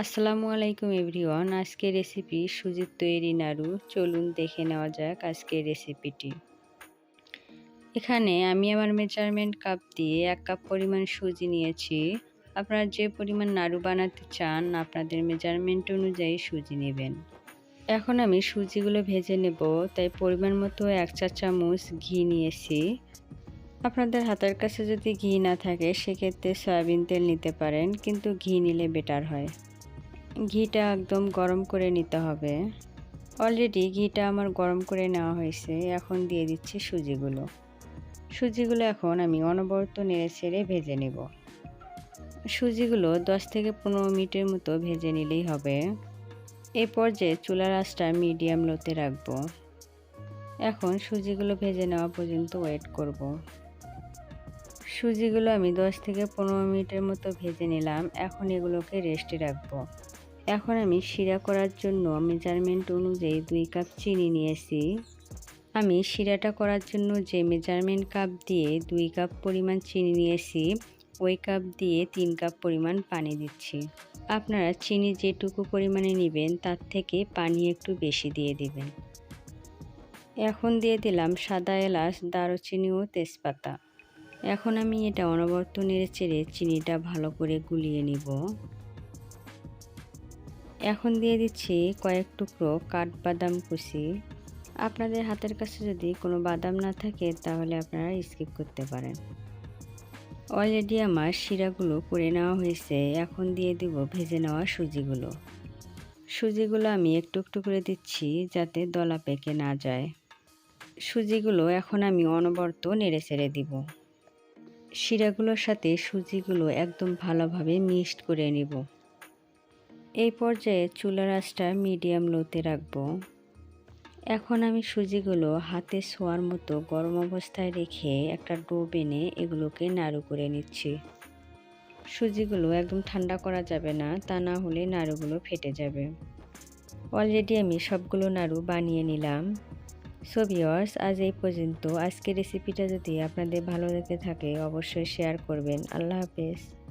আসসালামু আলাইকুম এভরিওয়ান। আজকে রেসিপি সুজির তৈরি নাড়ু। চলুন দেখে নেওয়া যাক আজকের রেসিপিটি। এখানে আমি আমার মেজারমেন্ট কাপ দিয়ে এক কাপ পরিমাণ সুজি নিয়েছি। আপনারা যে পরিমাণ নাড়ু বানাতে চান, আপনাদের মেজারমেন্ট অনুযায়ী সুজি নেবেন। এখন আমি সুজিগুলো ভেজে নেব, তাই পরিমাণ মতো এক চা চামচ ঘি নিয়েছি। আপনাদের হাতের কাছে যদি ঘি না থাকে, সেক্ষেত্রে সয়াবিন তেল নিতে পারেন, কিন্তু ঘি নিলে বেটার হয়। ঘিটা একদম গরম করে নিতে হবে। অলরেডি ঘিটা আমার গরম করে নেওয়া হয়েছে। এখন দিয়ে দিচ্ছি সুজিগুলো। সুজিগুলো এখন আমি অনবরত নেড়ে ছেড়ে ভেজে নেব। সুজিগুলো দশ থেকে পনেরো মিনিটের মতো ভেজে নিলেই হবে। এই পর্যায়ে চুলার আঁচটা মিডিয়াম লোতে রাখব। এখন সুজিগুলো ভেজে নেওয়া পর্যন্ত ওয়েট করব। সুজিগুলো আমি দশ থেকে পনেরো মিনিটের মতো ভেজে নিলাম। এখন এগুলোকে রেস্টে রাখব। এখন আমি শিরা করার জন্য মেজারমেন্ট অনুযায়ী দুই কাপ চিনি নিয়েছি। আমি শিরাটা করার জন্য যে মেজারমেন্ট কাপ দিয়ে দুই কাপ পরিমাণ চিনি নিয়েছি, ওই কাপ দিয়ে তিন কাপ পরিমাণ পানি দিচ্ছি। আপনারা চিনি যেটুকু পরিমাণে নেবেন, তার থেকে পানি একটু বেশি দিয়ে দিবেন। এখন দিয়ে দিলাম সাদা এলাচ, দারুচিনি ও তেজপাতা। এখন আমি এটা অনবর্ত নেড়ে চেড়ে চিনিটা ভালো করে গুলিয়ে নিব। এখন দিয়ে দিচ্ছি কয়েক টুকরো কাঠবাদাম কুচি। আপনাদের হাতের কাছে যদি কোনো বাদাম না থাকে, তাহলে আপনারা স্কিপ করতে পারেন। অলরেডি আমার শিরাগুলো করে নেওয়া হয়েছে। এখন দিয়ে দিব ভেজে নেওয়া সুজিগুলো। সুজিগুলো আমি একটু একটু করে দিচ্ছি যাতে দলা পেকে না যায়। সুজিগুলো এখন আমি অনবরত নেড়ে ছেড়ে দিব। শিরাগুলোর সাথে সুজিগুলো একদম ভালোভাবে মিক্সড করে নিব। এই পর্যায়ে চুলার আঁচটা মিডিয়াম লোতে রাখব। এখন আমি সুজিগুলো হাতে শোয়ার মতো গরম অবস্থায় রেখে একটা ডো বেনে এগুলোকে নাড়ু করে নিচ্ছি। সুজিগুলো একদম ঠান্ডা করা যাবে না, তা না হলে নাড়ুগুলো ফেটে যাবে। অলরেডি আমি সবগুলো নাড়ু বানিয়ে নিলাম। সো আজ এই পর্যন্ত। আজকের রেসিপিটা যদি আপনাদের ভালো লেগে থাকে, অবশ্যই শেয়ার করবেন। আল্লাহ হাফেজ।